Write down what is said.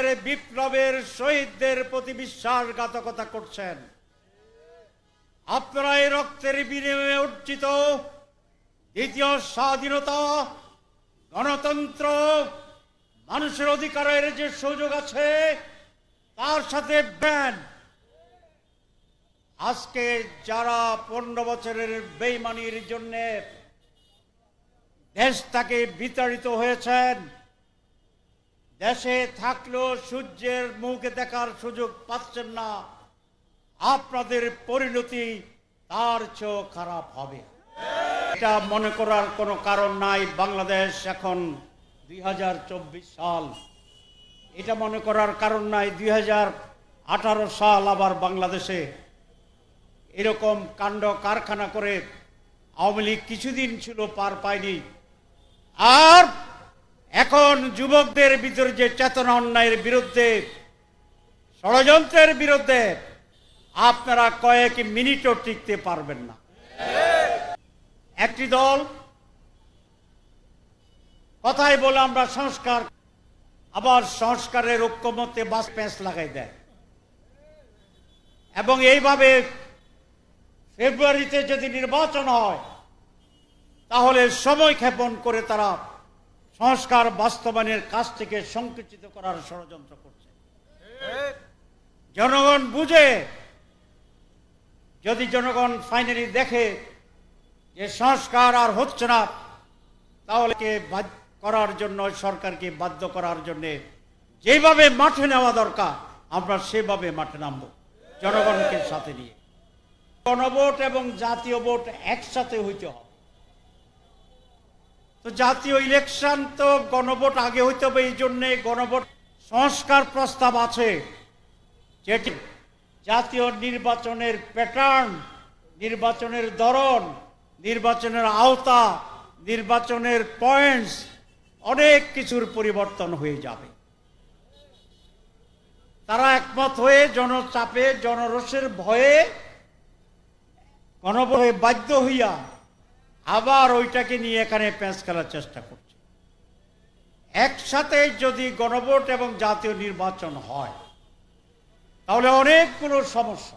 একাত্তরের বিপ্লবের শহীদদের প্রতি বিশ্বাসঘাতকতা করছেন। আপনারা এই রক্তের বিনিময়ে অর্জিত দ্বিতীয় স্বাধীনতা, গণতন্ত্র, মানুষের অধিকারের যে সুযোগ আছে, তার সাথে ব্যান। আজকে যারা পনেরো বছরের বেইমানির জন্য দেশ থেকে বিতাড়িত হয়েছেন দেশে থাকলেও সূর্যের মুখে দেখার সুযোগ পাচ্ছেন না। আপনাদের পরিণতি তার চেয়েও খারাপ হবে। এটা মনে করার কোনো কারণ নাই বাংলাদেশ এখন দুই হাজার চব্বিশ সাল। এটা মনে করার কারণ নাই দুই হাজার আঠারো সাল আবার বাংলাদেশে। এরকম কাণ্ড কারখানা করে আওয়ামী লীগ কিছুদিন ছিল পার পায়নি। আর এখন যুবকদের ভিতরে যে চেতনা অন্যায়ের বিরুদ্ধে, ষড়যন্ত্রের বিরুদ্ধে, আপনারা কয়েক মিনিটও টিকতে পারবেন না। একটি দল, কথাই বলে আমরা সংস্কার, আবার সংস্কারের ঐক্যমতে বাস প্যাঁচ লাগাই দেয়। এবং এইভাবে ফেব্রুয়ারিতে যদি নির্বাচন হয়, তাহলে সময় ক্ষেপণ করে তারা সংস্কার বাস্তবায়নের কাজ থেকে সংকুচিত করার ষড়যন্ত্র করছে। জনগণ বুঝে, যদি জনগণ ফাইনালি দেখে যে সংস্কার আর হচ্ছে না, তাহলে করার জন্য, সরকারকে বাধ্য করার জন্য যেভাবে মাঠে নেওয়া দরকার, আমরা সেভাবে মাঠে নামবো, জনগণকে সাথে নিয়ে। গণভোট এবং জাতীয় ভোট একসাথে হইতে হবে। তো জাতীয় ইলেকশন তো গণভোট আগে হইতে হবে, এই জন্যে গণভোট সংস্কার প্রস্তাব আছে। যেটি জাতীয় নির্বাচনের প্যাটার্ন নির্বাচনের ধরন, নির্বাচনের আওতা, নির্বাচনের পয়েন্টস অনেক কিছুর পরিবর্তন হয়ে যাবে। তারা একমত হয়ে জনচাপে জনরসের ভয়ে গণভোটে বাধ্য হইয়া আবার ওইটাকে নিয়ে এখানে প্যাঁচ খেলার চেষ্টা করছে। একসাথে যদি গণভোট এবং জাতীয় নির্বাচন হয়, তাহলে অনেকগুলো সমস্যা।